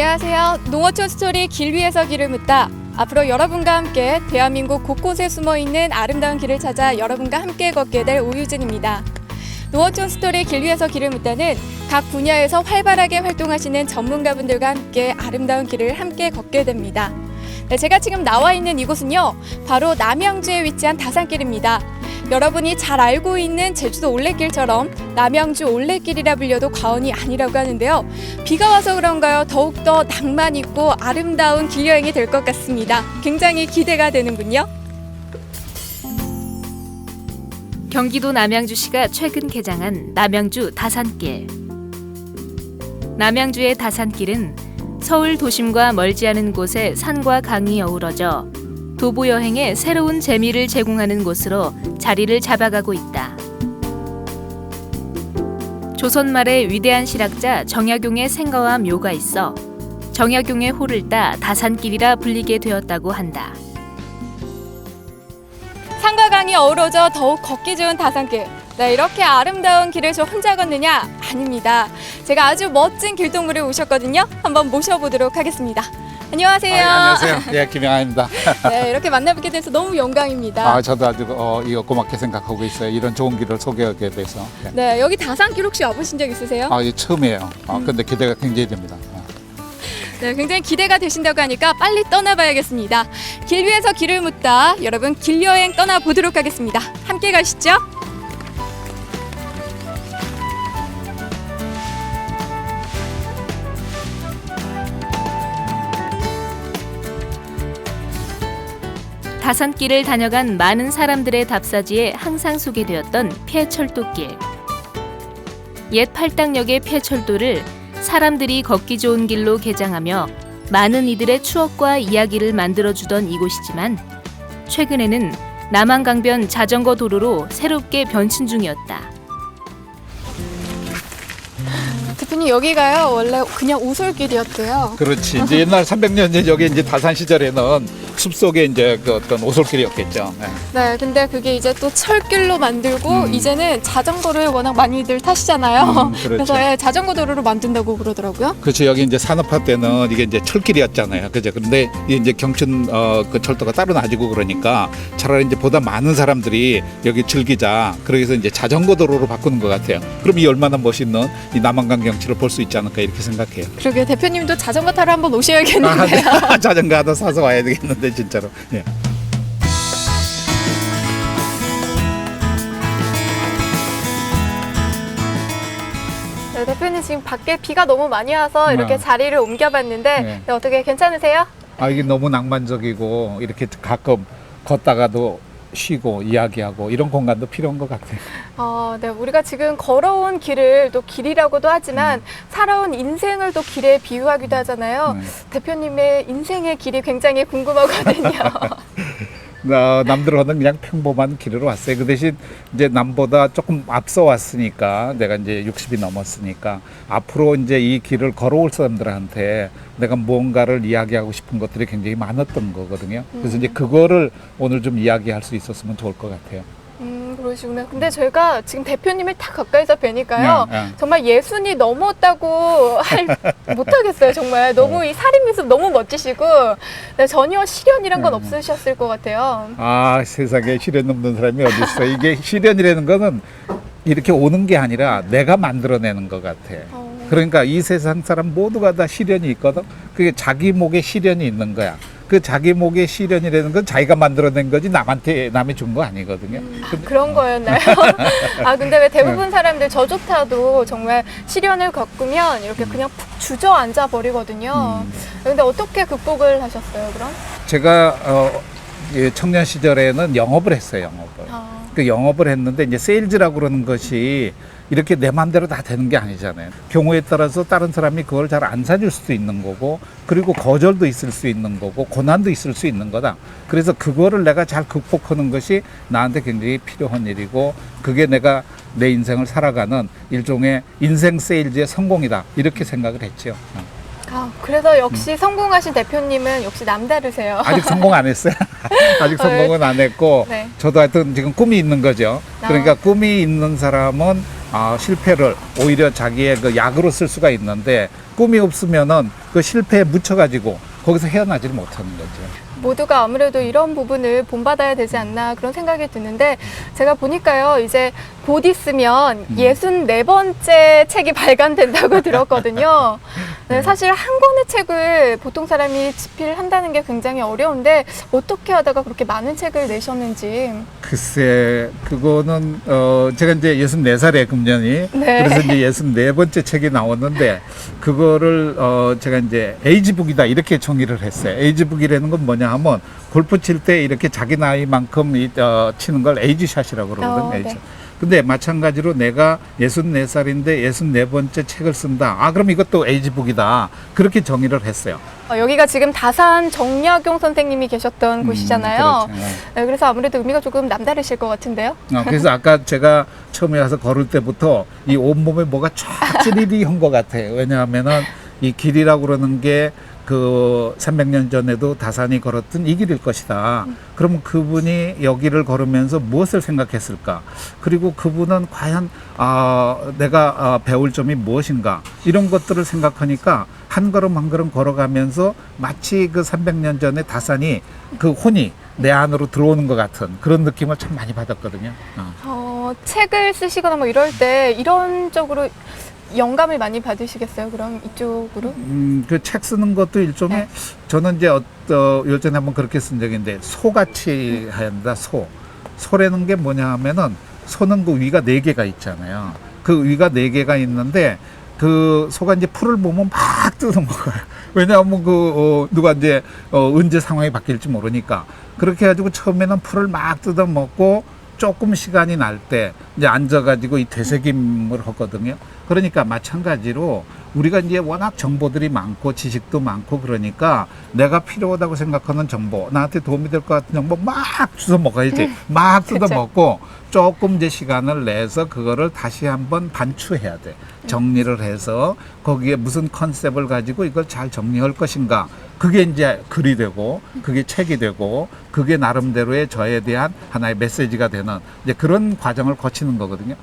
안녕하세요. 농어촌 스토리 길 위에서 길을 묻다. 앞으로 여러분과 함께 대한민국 곳곳에 숨어 있는 아름다운 길을 찾아 여러분과 함께 걷게 될 오유진입니다. 농어촌 스토리 길 위에서 길을 묻다는 각 분야에서 활발하게 활동하시는 전문가분들과 함께 아름다운 길을 함께 걷게 됩니다. 네, 제가 지금 나와 있는 이곳은요, 바로 남양주에 위치한 다산길입니다. 여러분이 잘 알고 있는 제주도 올레길처럼 남양주 올레길이라 불려도 과언이 아니라고 하는데요. 비가 와서 그런가요? 더욱더 낭만 있고 아름다운 길 여행이 될 것 같습니다. 굉장히 기대가 되는군요. 경기도 남양주시가 최근 개장한 남양주 다산길. 남양주의 다산길은 서울 도심과 멀지 않은 곳에 산과 강이 어우러져 도보 여행에 새로운 재미를 제공하는 곳으로 자리를 잡아가고 있다. 조선 말의 위대한 실학자 정약용의 생가와 묘가 있어 정약용의 호를 따 다산길이라 불리게 되었다고 한다. 산과 강이 어우러져 더욱 걷기 좋은 다산길. 네, 이렇게 아름다운 길을 저 혼자 걷느냐? 아닙니다. 제가 아주 멋진 길동무를 오셨거든요. 한번 모셔보도록 하겠습니다. 안녕하세요. 아, 예, 안녕하세요. 예, 김영아입니다. 네, 이렇게 만나뵙게 돼서 너무 영광입니다. 아, 저도 아주 어, 이거 고맙게 생각하고 있어요. 이런 좋은 길을 소개하게 돼서. 예. 네, 여기 다산길 혹시 와보신 적 있으세요? 아, 이게 처음이에요. 음. 아, 근데 기대가 굉장히 됩니다. 아. 네, 굉장히 기대가 되신다고 하니까 빨리 떠나봐야겠습니다. 길 위에서 길을 묻다 여러분 길 여행 떠나보도록 하겠습니다. 함께 가시죠. 다산길을 다녀간 많은 사람들의 답사지에 항상 소개되었던 폐철도길. 옛 팔당역의 폐철도를 사람들이 걷기 좋은 길로 개장하며 많은 이들의 추억과 이야기를 만들어주던 이곳이지만 최근에는 남한강변 자전거 도로로 새롭게 변신 중이었다. 대표님 여기가요 원래 그냥 오솔길이었대요. 그렇지. 이제 옛날 300년 전 여기 이제 다산 시절에는 숲속에 이제 그 어떤 오솔길이었겠죠. 예. 네, 근데 그게 이제 또 철길로 만들고 음. 이제는 자전거를 워낙 많이들 타시잖아요. 음, 그렇죠. 그래서 예, 자전거 도로로 만든다고 그러더라고요. 그렇죠. 여기 이제 산업화 때는 이게 이제 철길이었잖아요. 그죠. 그런데 이제 경춘 어, 그 철도가 따로 놔지고 그러니까 차라리 이제 보다 많은 사람들이 여기 즐기자. 그래서 이제 자전거 도로로 바꾸는 것 같아요. 그럼 이 얼마나 멋있는 이 남한강 경치를 볼 수 있지 않을까 이렇게 생각해요. 그러게 대표님도 자전거 타러 한번 오셔야겠는데요. 아, 자전거 하나 사서 와야 되겠는데 진짜로. 예. 네, 대표님 지금 밖에 비가 너무 많이 와서 이렇게 네. 자리를 옮겨봤는데 네. 네, 어떻게 괜찮으세요? 아 이게 너무 낭만적이고 이렇게 가끔 걷다가도 쉬고 이야기하고 이런 공간도 필요한 것 같아요. 어, 네, 우리가 지금 걸어온 길을 또 길이라고도 하지만 살아온 인생을 또 길에 비유하기도 하잖아요. 네. 대표님의 인생의 길이 굉장히 궁금하거든요. 어, 남들하는 그냥 평범한 길으로 왔어요. 그 대신 이제 남보다 조금 앞서 왔으니까 내가 이제 60이 넘었으니까 앞으로 이제 이 길을 걸어올 사람들한테 내가 무언가를 이야기하고 싶은 것들이 굉장히 많았던 거거든요. 그래서 이제 그거를 오늘 좀 이야기할 수 있었으면 좋을 것 같아요. 음, 그러시구나. 근데 저희가 지금 대표님을 딱 가까이서 뵈니까요. 네, 네. 정말 예순이 넘었다고 할 못하겠어요. 정말 너무 이 살인 미습 너무 멋지시고 네, 전혀 시련이란 건 네. 없으셨을 것 같아요. 아 세상에 시련 없는 사람이 어디 있어? 이게 시련이라는 거는 이렇게 오는 게 아니라 내가 만들어내는 것 같아. 어. 그러니까 이 세상 사람 모두가 다 시련이 있거든. 그게 자기 목에 시련이 있는 거야. 그 자기 목에 시련이라는 건 자기가 만들어낸 거지 남한테 남이 준 거 아니거든요. 근데 그런 거였나요? 아 근데 왜 대부분 사람들 저조차도 정말 시련을 겪으면 이렇게 그냥 푹 주저앉아 버리거든요. 음. 근데 어떻게 극복을 하셨어요, 그럼? 제가 어, 예, 청년 시절에는 영업을 했어요. 영업을. 아, 그 영업을 했는데 이제 세일즈라고 그러는 것이 이렇게 내 마음대로 다 되는 게 아니잖아요. 경우에 따라서 다른 사람이 그걸 잘 안 사줄 수도 있는 거고, 그리고 거절도 있을 수 있는 거고, 고난도 있을 수 있는 거다. 그래서 그거를 내가 잘 극복하는 것이 나한테 굉장히 필요한 일이고, 그게 내가 내 인생을 살아가는 일종의 인생 세일즈의 성공이다. 이렇게 생각을 했죠. 어. 아, 그래서 역시 성공하신 대표님은 역시 남다르세요. 아직 성공 안 했어요. 아직 성공은 안 했고, 네. 저도 하여튼 지금 꿈이 있는 거죠. 그러니까 꿈이 있는 사람은 아, 실패를 오히려 자기의 그 약으로 쓸 수가 있는데 꿈이 없으면은 그 실패에 묻혀가지고 거기서 헤어나지를 못하는 거죠. 모두가 아무래도 이런 부분을 본받아야 되지 않나 그런 생각이 드는데 제가 보니까요 이제 곧 있으면 음. 64번째 책이 발간된다고 들었거든요. 네, 사실 한 권의 책을 보통 사람이 집필을 한다는 게 굉장히 어려운데 어떻게 하다가 그렇게 많은 책을 내셨는지 글쎄, 그거는 어 제가 이제 64살에 금년이 네. 그래서 이제 64번째 책이 나왔는데 그거를 어 제가 이제 에이지북이다 이렇게 정의를 했어요. 에이지북이라는 건 뭐냐 하면 골프 칠 때 이렇게 자기 나이만큼 이, 어, 치는 걸 에이지샷이라고 그러거든요. 어, 에이지. 네. 근데 마찬가지로 내가 64살인데 64번째 책을 쓴다. 아, 그럼 이것도 에이지북이다. 그렇게 정의를 했어요. 어, 여기가 지금 다산 정약용 선생님이 계셨던 곳이잖아요. 음, 그렇죠. 네, 그래서 아무래도 의미가 조금 남다르실 것 같은데요. 어, 그래서 아까 제가 처음에 와서 걸을 때부터 이 온몸에 뭐가 쫙 찌리리 한것 같아요. 왜냐하면은 이 길이라고 그러는 게 그 300년 전에도 다산이 걸었던 이 길일 것이다. 그러면 그분이 여기를 걸으면서 무엇을 생각했을까? 그리고 그분은 과연 아, 내가 아, 배울 점이 무엇인가? 이런 것들을 생각하니까 한 걸음 한 걸음 걸어가면서 마치 그 300년 전에 다산이 그 혼이 내 안으로 들어오는 것 같은 그런 느낌을 참 많이 받았거든요. 어. 어, 책을 쓰시거나 뭐 이럴 때 이런 쪽으로 영감을 많이 받으시겠어요? 그럼 이쪽으로? 음, 그 책 쓰는 것도 일종의 네. 저는 이제 어, 어, 요전에 한번 그렇게 쓴 적이 있는데 소같이 한다 소. 소라는 게 뭐냐 하면은 소는 그 위가 네 개가 있잖아요. 그 위가 네 개가 있는데 그 소가 이제 풀을 보면 막 뜯어 먹어요. 왜냐하면 그 어, 누가 이제 어, 언제 상황이 바뀔지 모르니까 그렇게 해가지고 처음에는 풀을 막 뜯어 먹고 조금 시간이 날 때 이제 앉아가지고 이 되새김을 하거든요. 그러니까 마찬가지로 우리가 이제 워낙 정보들이 많고 지식도 많고 그러니까 내가 필요하다고 생각하는 정보 나한테 도움이 될 것 같은 정보 막 주워 먹어야지 막 뜯어. 먹고 조금 이제 시간을 내서 그거를 다시 한번 반추해야 돼 정리를 해서 거기에 무슨 컨셉을 가지고 이걸 잘 정리할 것인가 그게 이제 글이 되고 그게 책이 되고 그게 나름대로의 저에 대한 하나의 메시지가 되는 이제 그런 과정을 거치는 거거든요.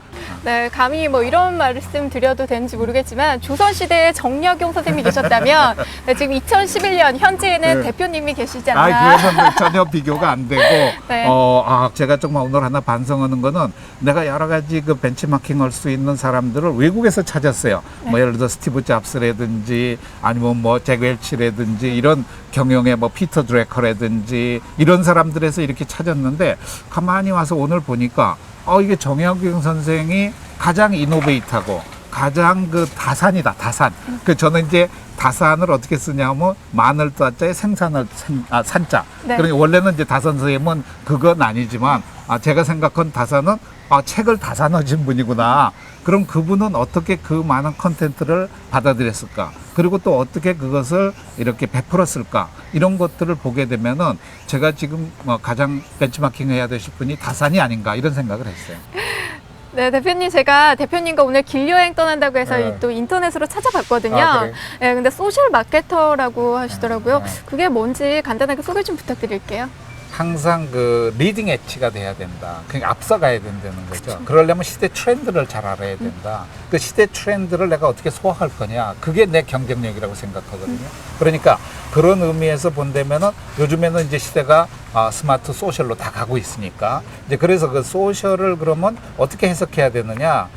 네, 감히 뭐 이런 말씀 드려도 되는지 모르겠지만 조선시대에 정약용 선생님이 계셨다면 네, 지금 2011년 현재에는 네. 대표님이 계시지 아, 않나. 그거는 전혀 비교가 안 되고, 네. 어, 아, 제가 정말 오늘 하나 반성하는 거는 내가 여러 가지 그 벤치마킹 할 수 있는 사람들을 외국에서 찾았어요. 네. 뭐 예를 들어 스티브 잡스라든지 아니면 뭐 잭 웰치라든지 이런 경영의 뭐 피터 드래커라든지 이런 사람들에서 이렇게 찾았는데 가만히 와서 오늘 보니까 어, 이게 정약용 선생이 가장 이노베이트하고 가장 그 다산이다 다산. 그 저는 이제 다산을 어떻게 쓰냐면 마늘 따자에 생산을 생, 아, 산자. 네. 그러니까 원래는 이제 다산 선생님은 그건 아니지만 아, 제가 생각한 다산은 아, 책을 다산하신 분이구나. 그럼 그분은 어떻게 그 많은 컨텐츠를 받아들였을까? 그리고 또 어떻게 그것을 이렇게 베풀었을까? 이런 것들을 보게 되면은 제가 지금 뭐 가장 벤치마킹 해야 되실 분이 다산이 아닌가 이런 생각을 했어요. 네, 대표님 제가 대표님과 오늘 길 여행 떠난다고 해서 네. 이- 또 인터넷으로 찾아봤거든요. 아, 그래요? 네, 근데 소셜 마케터라고 하시더라고요. 네. 그게 뭔지 간단하게 소개 좀 부탁드릴게요. 항상 그 리딩 엣지가 돼야 된다. 그러니까 앞서가야 된다는 거죠. 그러려면 시대 트렌드를 잘 알아야 된다. 그 시대 트렌드를 내가 어떻게 소화할 거냐. 그게 내 경쟁력이라고 생각하거든요. 그러니까 그런 의미에서 본다면은 요즘에는 이제 시대가 아, 스마트 소셜로 다 가고 있으니까 이제 그래서 그 소셜을 그러면 어떻게 해석해야 되느냐.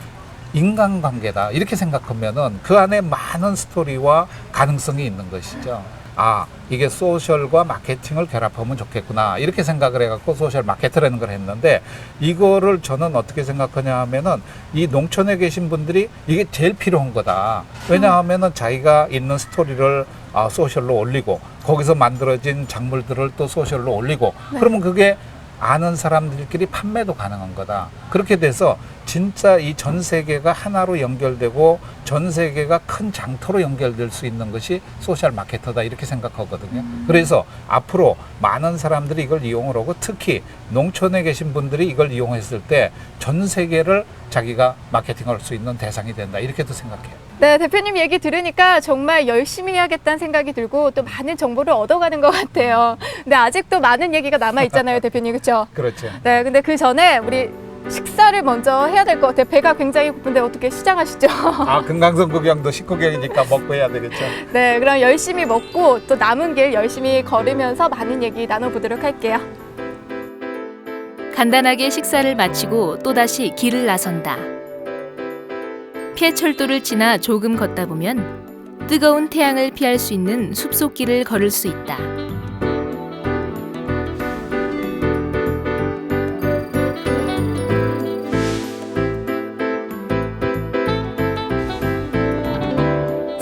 인간관계다 이렇게 생각하면은 그 안에 많은 스토리와 가능성이 있는 것이죠. 아 이게 소셜과 마케팅을 결합하면 좋겠구나. 이렇게 생각을 해갖고 소셜 마케터라는 걸 했는데 이거를 저는 어떻게 생각하냐 하면은 이 농촌에 계신 분들이 이게 제일 필요한 거다. 왜냐하면은 자기가 있는 스토리를 아, 소셜로 올리고 거기서 만들어진 작물들을 또 소셜로 올리고 그러면 그게 아는 사람들끼리 판매도 가능한 거다. 그렇게 돼서 진짜 이 전 세계가 하나로 연결되고 전 세계가 큰 장터로 연결될 수 있는 것이 소셜 마케터다 이렇게 생각하거든요. 그래서 앞으로 많은 사람들이 이걸 이용을 하고 특히 농촌에 계신 분들이 이걸 이용했을 때 전 세계를 자기가 마케팅할 수 있는 대상이 된다 이렇게도 생각해요. 네, 대표님 얘기 들으니까 정말 열심히 해야겠다는 생각이 들고 또 많은 정보를 얻어가는 것 같아요. 근데 아직도 많은 얘기가 남아 있잖아요, 대표님, 그렇죠? 그렇죠. 네, 근데 그 전에 우리 식사를 먼저 해야 될 것 같아요. 배가 굉장히 고픈데 어떻게 시작하시죠? 아 금강산 구경도 식구경이니까 먹고 해야 되겠죠. 네, 그럼 열심히 먹고 또 남은 길 열심히 걸으면서 많은 얘기 나눠보도록 할게요. 간단하게 식사를 마치고 또다시 길을 나선다. 폐철도를 지나 조금 걷다 보면 뜨거운 태양을 피할 수 있는 숲속길을 걸을 수 있다.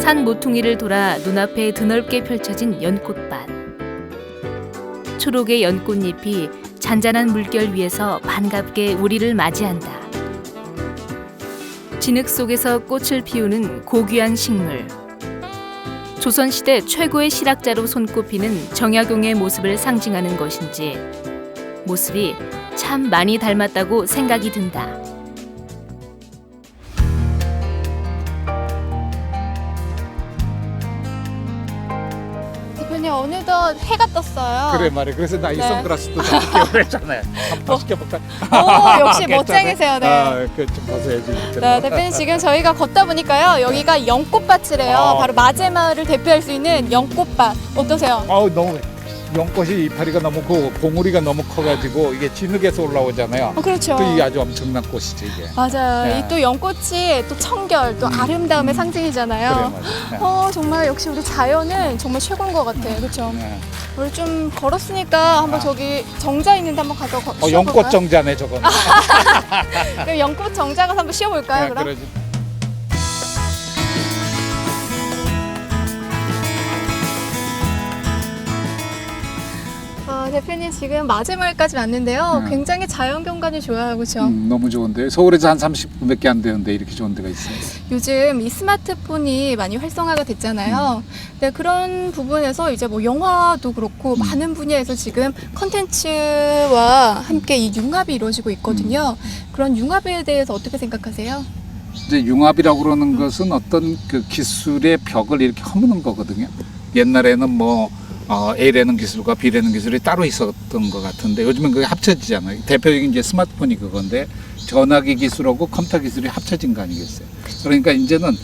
산 모퉁이를 돌아 눈앞에 드넓게 펼쳐진 연꽃밭. 초록의 연꽃잎이 잔잔한 물결 위에서 반갑게 우리를 맞이한다. 진흙 속에서 꽃을 피우는 고귀한 식물. 조선시대 최고의 실학자로 손꼽히는 정약용의 모습을 상징하는 것인지 모습이 참 많이 닮았다고 생각이 든다. 대표님 어느덧 해가 떴어요. 그래 말이야. 그래서 나 이 네. 선글라스도 좀 끼워랬잖아요. 한번 시켜볼까? 오, 역시 괜찮네. 멋쟁이세요. 네. 아, 그좀 벗어야지. 네, 대표님 지금 저희가 걷다 보니까요. 여기가 연꽃밭이래요. 어. 바로 마제마을을 대표할 수 있는 연꽃밭. 어떠세요? 아우 너무 연꽃이 이파리가 너무 그 봉우리가 너무 커가지고 이게 진흙에서 올라오잖아요. 어, 그렇죠. 또 이게 아주 엄청난 꽃이죠 이게. 맞아요. 네. 이 또 연꽃이 또 청결, 또 아름다움의 그래 상징이잖아요. 말이야. 어, 정말 역시 우리 자연은 정말 최고인 것 같아요. 그렇죠? 네. 우리 좀 걸었으니까 한번 아. 저기 정자 있는데 한번 가서 거, 어, 연꽃 정자네 저거는. 그럼 연꽃 정자 가서 한번 쉬어볼까요? 네, 그럼? 그러지. 대표님 지금 마제마을까지 왔는데요. 네. 굉장히 자연 경관이 좋아요. 그렇죠? 음, 너무 좋은데 서울에서 한 30분밖에 안 되는데 이렇게 좋은 데가 있어요. 요즘 이 스마트폰이 많이 활성화가 됐잖아요. 네, 그런 부분에서 이제 뭐 영화도 그렇고 음. 많은 분야에서 지금 컨텐츠와 함께 이 융합이 이루어지고 있거든요. 음. 그런 융합에 대해서 어떻게 생각하세요? 이제 융합이라고 그러는 것은 어떤 그 기술의 벽을 이렇게 허무는 거거든요. 옛날에는 뭐 어, A라는 기술과 B라는 기술이 따로 있었던 것 같은데 요즘은 그게 합쳐지잖아요. 대표적인 이제 스마트폰이 그건데 전화기 기술하고 컴퓨터 기술이 합쳐진 거 아니겠어요. 그러니까 이제는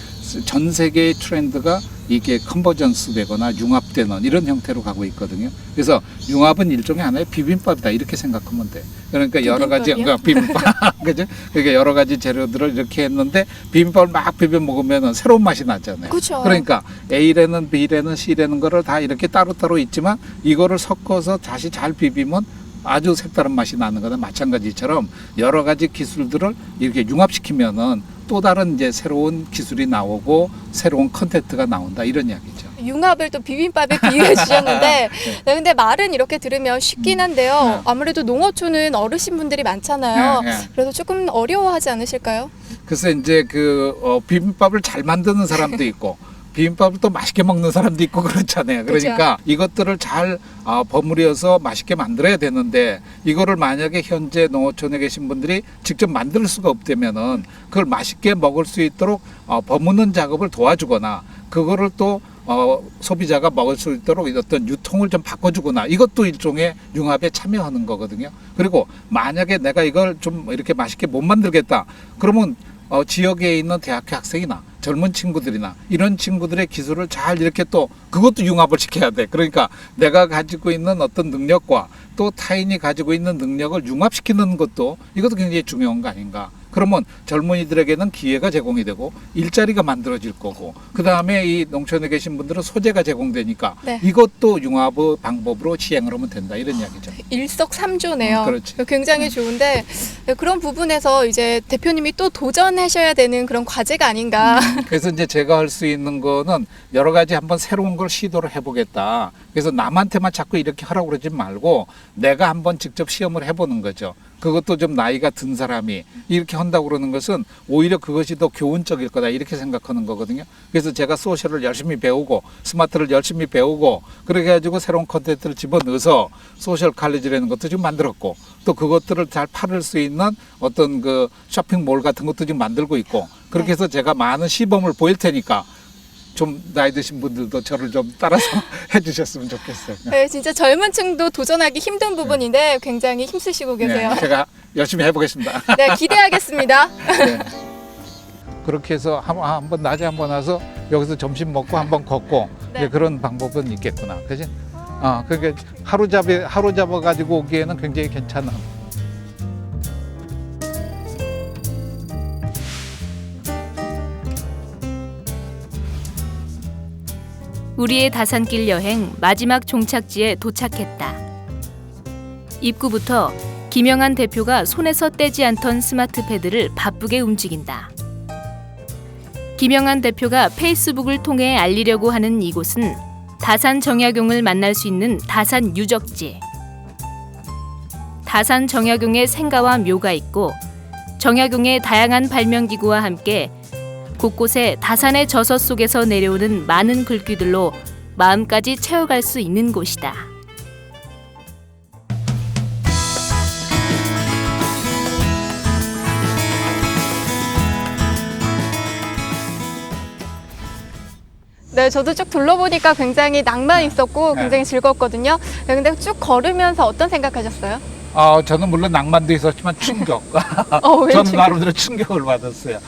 전 세계의 트렌드가 이게 컨버전스 되거나 융합되는 이런 형태로 가고 있거든요. 그래서 융합은 일종의 하나의 비빔밥이다 이렇게 생각하면 돼. 그러니까 여러 가지 비빔밥이요? 그러니까 비빔밥 그죠? 그러니까 여러 가지 재료들을 이렇게 했는데 비빔밥을 막 비벼 먹으면 새로운 맛이 나잖아요. 그렇죠. 그러니까 A래는 B래는 C래는 거를 다 이렇게 따로따로 있지만 이거를 섞어서 다시 잘 비비면 아주 색다른 맛이 나는 거나 마찬가지처럼 여러 가지 기술들을 이렇게 융합시키면은 또 다른 이제 새로운 기술이 나오고 새로운 컨텐츠가 나온다 이런 이야기죠. 융합을 또 비빔밥에 비유해 주셨는데, 네, 근데 말은 이렇게 들으면 쉽긴 한데요. 네. 아무래도 농어촌은 어르신분들이 많잖아요. 네, 네. 그래서 조금 어려워하지 않으실까요? 그래서 이제 그 어, 비빔밥을 잘 만드는 사람도 있고 비빔밥을 또 맛있게 먹는 사람도 있고 그렇잖아요. 그러니까 이것들을 잘 어, 버무려서 맛있게 만들어야 되는데 이거를 만약에 현재 농어촌에 계신 분들이 직접 만들 수가 없다면은 그걸 맛있게 먹을 수 있도록 어, 버무는 작업을 도와주거나 그거를 또 어, 소비자가 먹을 수 있도록 어떤 유통을 좀 바꿔주거나 이것도 일종의 융합에 참여하는 거거든요. 그리고 만약에 내가 이걸 좀 이렇게 맛있게 못 만들겠다. 그러면 어, 지역에 있는 대학교 학생이나 젊은 친구들이나 이런 친구들의 기술을 잘 이렇게 또 그것도 융합을 시켜야 돼. 그러니까 내가 가지고 있는 어떤 능력과 또 타인이 가지고 있는 능력을 융합시키는 것도 이것도 굉장히 중요한 거 아닌가. 그러면 젊은이들에게는 기회가 제공이 되고 일자리가 만들어질 거고 그 다음에 이 농촌에 계신 분들은 소재가 제공되니까 네. 이것도 융합의 방법으로 시행을 하면 된다 이런 이야기죠. 일석삼조네요. 음, 그렇지. 굉장히 좋은데 네, 그런 부분에서 이제 대표님이 또 도전하셔야 되는 그런 과제가 아닌가. 그래서 이제 제가 할 수 있는 거는 여러 가지 한번 새로운 걸 시도를 해보겠다. 그래서 남한테만 자꾸 이렇게 하라고 그러지 말고 내가 한번 직접 시험을 해보는 거죠. 그것도 좀 나이가 든 사람이 이렇게 한다고 그러는 것은 오히려 그것이 더 교훈적일 거다 이렇게 생각하는 거거든요. 그래서 제가 소셜을 열심히 배우고 스마트를 열심히 배우고 그렇게 해가지고 새로운 컨텐츠를 집어넣어서 소셜 칼리지라는 것도 지금 만들었고 또 그것들을 잘 팔을 수 있는 어떤 그 쇼핑몰 같은 것도 지금 만들고 있고 그렇게 해서 제가 많은 시범을 보일 테니까 좀 나이 드신 분들도 저를 좀 따라서 해주셨으면 좋겠어요. 네, 진짜 젊은 층도 도전하기 힘든 부분인데 굉장히 힘쓰시고 계세요. 네, 제가 열심히 해보겠습니다. 네, 기대하겠습니다. 네. 그렇게 해서 한- 한번 낮에 한번 와서 여기서 점심 먹고 한번 걷고 네. 그런 방법은 있겠구나, 그지? 아, 그게 하루 잡에 하루 잡아 가지고 오기에는 굉장히 괜찮은. 우리의 다산길 여행 마지막 종착지에 도착했다. 입구부터 김영한 대표가 손에서 떼지 않던 스마트 패드를 바쁘게 움직인다. 김영한 대표가 페이스북을 통해 알리려고 하는 이곳은 다산 정약용을 만날 수 있는 다산 유적지. 다산 정약용의 생가와 묘가 있고 정약용의 다양한 발명기구와 함께 곳곳에 다산의 저서 속에서 내려오는 많은 글귀들로 마음까지 채워갈 수 있는 곳이다. 네, 저도 쭉 둘러보니까 굉장히 낭만 있었고 네. 굉장히 즐거웠거든요. 네, 근데 쭉 걸으면서 어떤 생각하셨어요? 아, 저는 물론 낭만도 있었지만 충격. 어, 왜 저는? 나름대로 충격을 받았어요.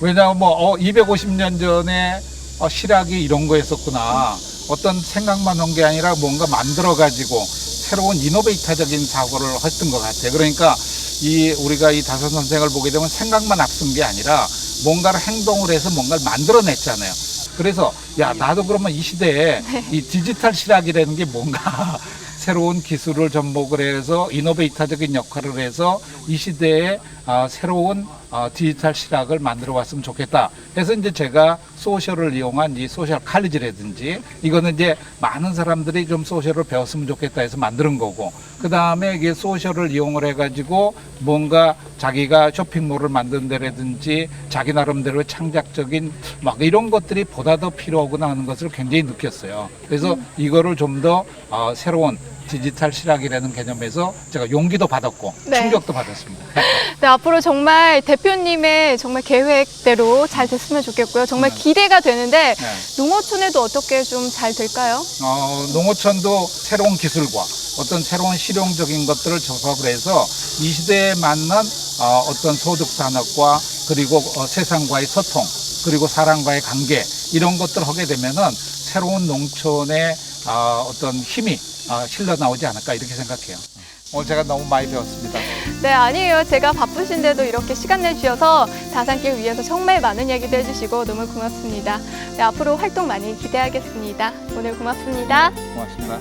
왜냐하면 뭐 어, 250년 전에 어, 실학이 이런 거였었구나. 어떤 생각만 한 게 아니라 뭔가 만들어 가지고 새로운 이노베이터적인 사고를 했던 것 같아요. 그러니까 이 우리가 이 다섯 선생을 보게 되면 생각만 앞선 게 아니라 뭔가를 행동을 해서 뭔가를 만들어냈잖아요. 그래서 야 나도 그러면 이 시대에 이 디지털 실학이라는 게 뭔가 새로운 기술을 접목을 해서 이노베이터적인 역할을 해서 이 시대에 아, 새로운 아, 디지털 실학을 만들어 왔으면 좋겠다. 그래서 이제 제가 소셜을 이용한 이 소셜 칼리지라든지 이거는 이제 많은 사람들이 좀 소셜을 배웠으면 좋겠다 해서 만드는 거고 그 다음에 이게 소셜을 이용을 해가지고 뭔가 자기가 쇼핑몰을 데라든지 자기 나름대로의 창작적인 막 이런 것들이 보다 더 필요하구나 하는 것을 굉장히 느꼈어요. 그래서 이거를 좀더 어, 새로운 디지털 실학이라는 개념에서 제가 용기도 받았고 네. 충격도 받았습니다. 네, 앞으로 정말 대표님의 정말 계획대로 잘 됐으면 좋겠고요. 정말 네. 기대가 되는데 네. 농어촌에도 어떻게 좀 잘 될까요? 어, 농어촌도 새로운 기술과 어떤 새로운 실용적인 것들을 접합을 해서 이 시대에 맞는 어, 어떤 소득 산업과 그리고 어, 세상과의 소통 그리고 사람과의 관계 이런 것들을 하게 되면은 새로운 농촌의 어, 어떤 힘이 어, 실려 나오지 않을까 이렇게 생각해요. 오늘 제가 너무 많이 배웠습니다. 네, 아니에요. 제가 바쁘신데도 이렇게 시간 내주셔서 다산길 위해서 정말 많은 얘기도 해주시고 너무 고맙습니다. 네, 앞으로 활동 많이 기대하겠습니다. 오늘 고맙습니다. 고맙습니다.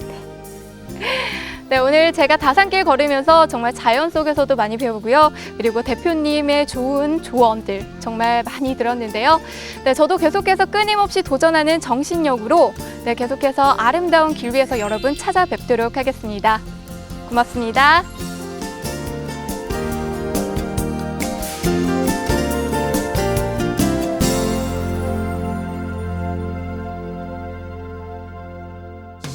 네, 오늘 제가 다산길 걸으면서 정말 자연 속에서도 많이 배우고요. 그리고 대표님의 좋은 조언들 정말 많이 들었는데요. 네, 저도 계속해서 끊임없이 도전하는 정신력으로 네, 계속해서 아름다운 길 위에서 여러분 찾아뵙도록 하겠습니다. 고맙습니다.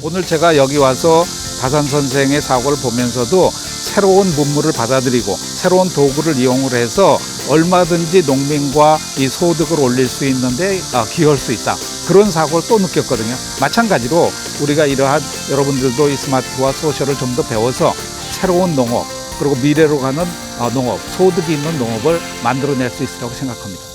오늘 제가 여기 와서 다산 선생의 사고를 보면서도 새로운 문물을 받아들이고 새로운 도구를 이용을 해서 얼마든지 농민과 이 소득을 올릴 수 있는데 아, 기여할 수 있다. 그런 사고를 또 느꼈거든요. 마찬가지로 우리가 이러한 여러분들도 이 스마트와 소셜을 좀 더 배워서 새로운 농업 그리고 미래로 가는 어, 농업, 소득이 있는 농업을 만들어낼 수 있으라고 생각합니다.